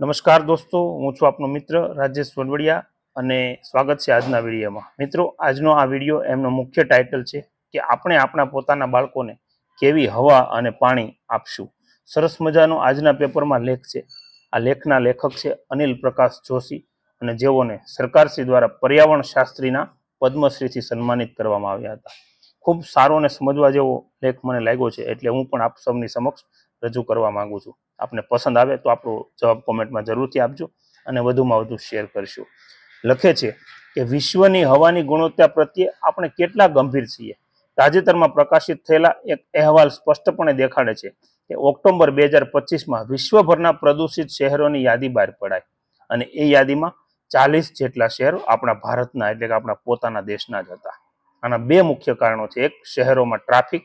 નમસ્કાર દોસ્તો, હું છું આપનો મિત્ર રાજેશ વનવડિયા અને સ્વાગત છે આજના વિડીયોમાં. મિત્રો, આજનો આ વીડિયો એમનો મુખ્ય ટાઇટલ છે કે આપણે આપણા પોતાના બાળકોને કેવી હવા અને પાણી આપશું. સરસ મજાનો આજના પેપરમાં લેખ છે. આ લેખના લેખક છે અનિલ પ્રકાશ જોશી અને જેઓને સરકારશ્રી દ્વારા પર્યાવરણ શાસ્ત્રીના પદ્મશ્રીથી સન્માનિત કરવામાં આવ્યા હતા. ખૂબ સારો અને સમજવા જેવો લેખ મને લાગ્યો છે, એટલે હું પણ આપ સૌની સમક્ષ રજૂ કરવા માગું છું. આપને પસંદ આવે તો આપણો જવાબ કોમેન્ટમાં જરૂરથી આપજો અને વધુમાં વધુ શેર કરશું. લખે છે કે વિશ્વની હવાની ગુણવત્તા પ્રત્યે આપણે કેટલા ગંભીર છીએ? તાજેતરમાં પ્રકાશિત થયેલા એક અહેવાલ સ્પષ્ટપણે દેખાડે છે કે ઓક્ટોબર બે હજાર પચીસમાં વિશ્વભરના પ્રદૂષિત શહેરોની યાદી બહાર પડાય અને એ યાદીમાં ચાલીસ જેટલા શહેરો આપણા ભારતના એટલે કે આપણા પોતાના દેશના જ હતા. આના બે મુખ્ય કારણો છે. એક, શહેરોમાં ટ્રાફિક,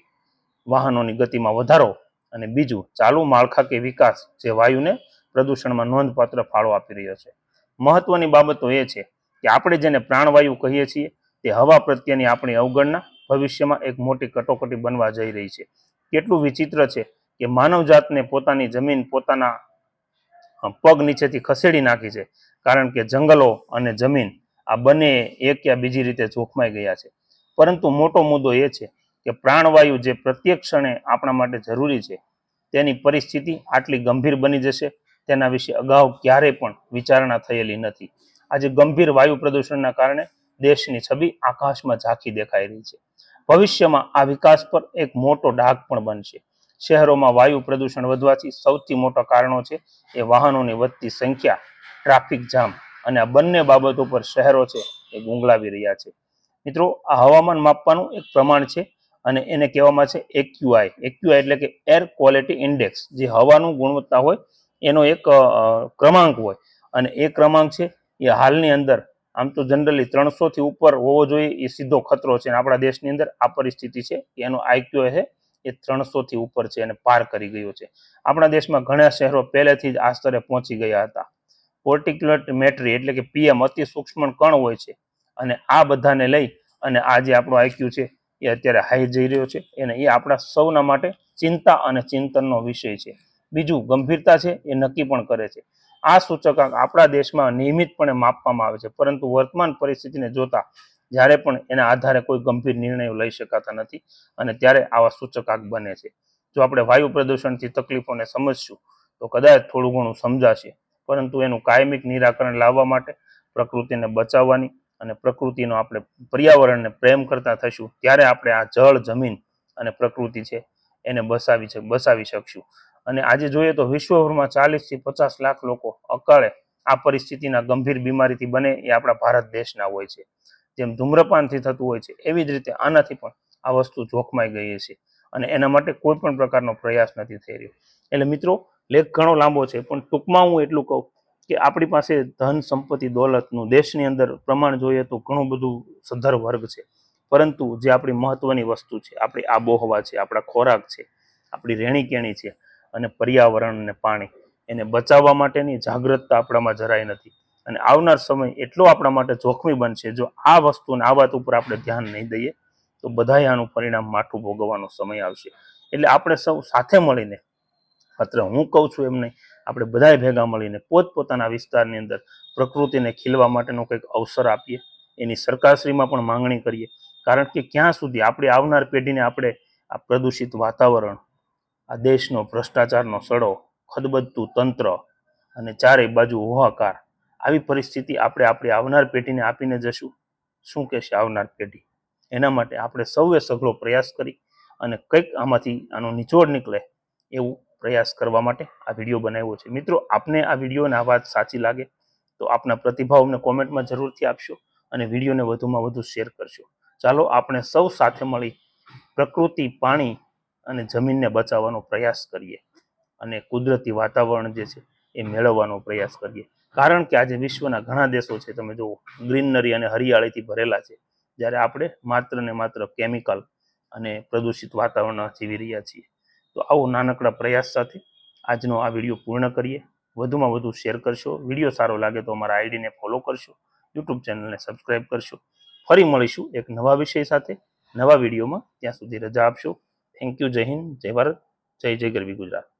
વાહનોની ગતિમાં વધારો અને બીજું, ચાલુ માળખાકીય વિકાસ જે વાયુને પ્રદૂષણમાં નોંધપાત્ર ફાળો આપી રહ્યો છે. મહત્વની બાબતો એ છે કે આપણે જેને પ્રાણવાયુ કહીએ છીએ, તે હવા પ્રત્યેની આપણી અવગણના ભવિષ્યમાં એક મોટી કટોકટી બનવા જઈ રહી છે. કેટલું વિચિત્ર છે કે માનવજાતને પોતાની જમીન પોતાના પગ નીચેથી ખસેડી નાખી છે, કારણ કે જંગલો અને જમીન આ બંને એક યા બીજી રીતે જોખમાઈ ગયા છે. પરંતુ મોટો મુદ્દો એ છે કે પ્રાણવાયુ જે પ્રત્યેક ક્ષણે આપણા માટે જરૂરી છે તેની પરિસ્થિતિ આટલી ગંભીર બની જશે? તેના વિશે અગાઉ ક્યારેય પણ વિચારણા થયેલી નથી. આજે ગંભીર વાયુ પ્રદૂષણના કારણે દેશની છબી આકાશમાં ઝાંખી દેખાઈ રહી છે. ભવિષ્યમાં આ વિકાસ પર એક મોટો ડાઘ પણ બનશે. શહેરોમાં વાયુ પ્રદૂષણ વધવાથી સૌથી મોટા કારણો છે એ વાહનોની વધતી સંખ્યા, ટ્રાફિક જામ અને આ બંને બાબતો પર શહેરો છે એ ગુંગળાવી રહ્યા છે. મિત્રો, આ હવામાન માપવાનું એક પ્રમાણ છે અને એને કહેવામાં છે એક્યુઆઈ એક્યુઆઈ એટલે કે એર ક્વોલિટી ઇન્ડેક્સ જે હવાનું ગુણવત્તા હોય, એનો એક ક્રમાંક હોય. અને એ ક્રમાંક છે, એ હાલની અંદર, આમ તો જનરલી ત્રણસોથી ઉપર હોવો જોઈએ, એ સીધો ખતરો છે. અને આપણા દેશની અંદર આ પરિસ્થિતિ છે, એનો આઈક્યુ છે, એ ત્રણસોથી ઉપર છે અને પાર કરી ગયો છે. આપણા દેશમાં ઘણા શહેરો પહેલેથી જ આ સ્તરે પહોંચી ગયા હતા. પોર્ટિક્યુલર મેટરી એટલે કે પીએમ અતિ સૂક્ષ્મ કણ હોય છે. અને આ બધાને લઈ અને આ જે આપણો આઈક્યુ છે એ અત્યારે હાઈ જઈ રહ્યો છે અને એ આપણા સૌના માટે ચિંતા અને ચિંતનનો વિષય છે. બીજું ગંભીરતા છે એ નક્કી પણ કરે છે. આ સૂચકાંક આપણા દેશમાં નિયમિતપણે માપવામાં આવે છે, પરંતુ વર્તમાન પરિસ્થિતિને જોતા જ્યારે પણ એના આધારે કોઈ ગંભીર નિર્ણયો લઈ શકાતા નથી અને ત્યારે આવા સૂચકાંક બને છે. જો આપણે વાયુ પ્રદૂષણથી તકલીફોને સમજશું, તો કદાચ થોડું ઘણું સમજાશે, પરંતુ એનું કાયમિક નિરાકરણ લાવવા માટે પ્રકૃતિને બચાવવાની અને પ્રકૃતિનો આપણે પર્યાવરણને પ્રેમ કરતા થશું, ત્યારે આપણે આ જળ, જમીન અને પ્રકૃતિ છે એને બસાવી બસાવી શકશું. અને આજે જોઈએ તો વિશ્વભરમાં ચાલીસથી પચાસ લાખ લોકો અકાળે આ પરિસ્થિતિના ગંભીર બીમારીથી બને એ આપણા ભારત દેશના હોય છે. જેમ ધૂમ્રપાનથી થતું હોય છે, એવી જ રીતે આનાથી પણ આ વસ્તુ જોખમાઈ ગઈ છે. અને એના માટે કોઈ પણ પ્રકારનો પ્રયાસ નથી થઈ રહ્યો. એટલે મિત્રો, લેખ ઘણો લાંબો છે, પણ ટૂંકમાં હું એટલું કહું કે આપણી પાસે ધન સંપત્તિ દોલતનું દેશની અંદર પ્રમાણ જોઈએ તો ઘણું બધું સદ્ધર વર્ગ છે. પરંતુ જે આપણી મહત્વની વસ્તુ છે, આપણી આબોહવા છે, આપણા ખોરાક છે, આપણી રહેણીકેણી છે અને પર્યાવરણ અને પાણી, એને બચાવવા માટેની જાગૃતતા આપણામાં જરાય નથી. અને આવનાર સમય એટલો આપણા માટે જોખમી બનશે, જો આ વસ્તુને આ વાત ઉપર આપણે ધ્યાન નહીં દઈએ, તો બધાય આનું પરિણામ માઠું ભોગવવાનો સમય આવશે. એટલે આપણે સૌ સાથે મળીને, માત્ર હું કહું છું એમ નહીં આપણે બધાએ ભેગા મળીને પોતપોતાના વિસ્તારની અંદર પ્રકૃતિને ખીલવા માટેનો કંઈક અવસર આપીએ, એની સરકારશ્રીમાં પણ માંગણી કરીએ. કારણ કે ક્યાં સુધી આપણે આવનાર પેઢીને આપણે આ પ્રદૂષિત વાતાવરણ, આ દેશનો ભ્રષ્ટાચારનો સડો, ખદબદતું તંત્ર અને ચારેય બાજુ હોહાકાર, આવી પરિસ્થિતિ આપણે આપણી આવનાર પેઢીને આપીને જશું? શું કહેશે આવનાર પેઢી? એના માટે આપણે સૌએ સઘળો પ્રયાસ કરી અને કંઈક આમાંથી આનો નિચોડ નીકળે એવું પ્રયાસ કરવા માટે આ વીડિયો બનાવ્યો છે. મિત્રો, આપને આ વીડિયો આ વાત સાચી લાગે તો આપના પ્રતિભાવ અમને કોમેન્ટમાં જરૂરથી આપશો અને વિડીયોને વધુમાં વધુ શેર કરશો. ચાલો, આપણે સૌ સાથે મળી પ્રકૃતિ, પાણી અને જમીનને બચાવવાનો પ્રયાસ કરીએ અને કુદરતી વાતાવરણ જે છે એ મેળવવાનો પ્રયાસ કરીએ. કારણ કે આજે વિશ્વના ઘણા દેશો છે, તમે જુઓ, ગ્રીનરી અને હરિયાળીથી ભરેલા છે. જ્યારે આપણે માત્ર ને માત્ર કેમિકલ અને પ્રદૂષિત વાતાવરણ જીવી રહ્યા છીએ. તો આવો નાનકડા પ્રયાસ સાથે આજનો આ વીડિયો પૂર્ણ કરીએ. વધુમાં વધુ શેર કરશો. વીડિયો સારો લાગે તો અમારા આઈડીને ફોલો કરશો. યુટ્યુબ ચેનલને સબસ્ક્રાઈબ કરશો. ફરી મળીશું એક નવા વિષય સાથે. નવા વિડીયોમાં ત્યાં સુધી રજા આપશો. થેન્ક યુ જય હિન્દ. જય ભારત. જય જય ગરવી ગુજરાત.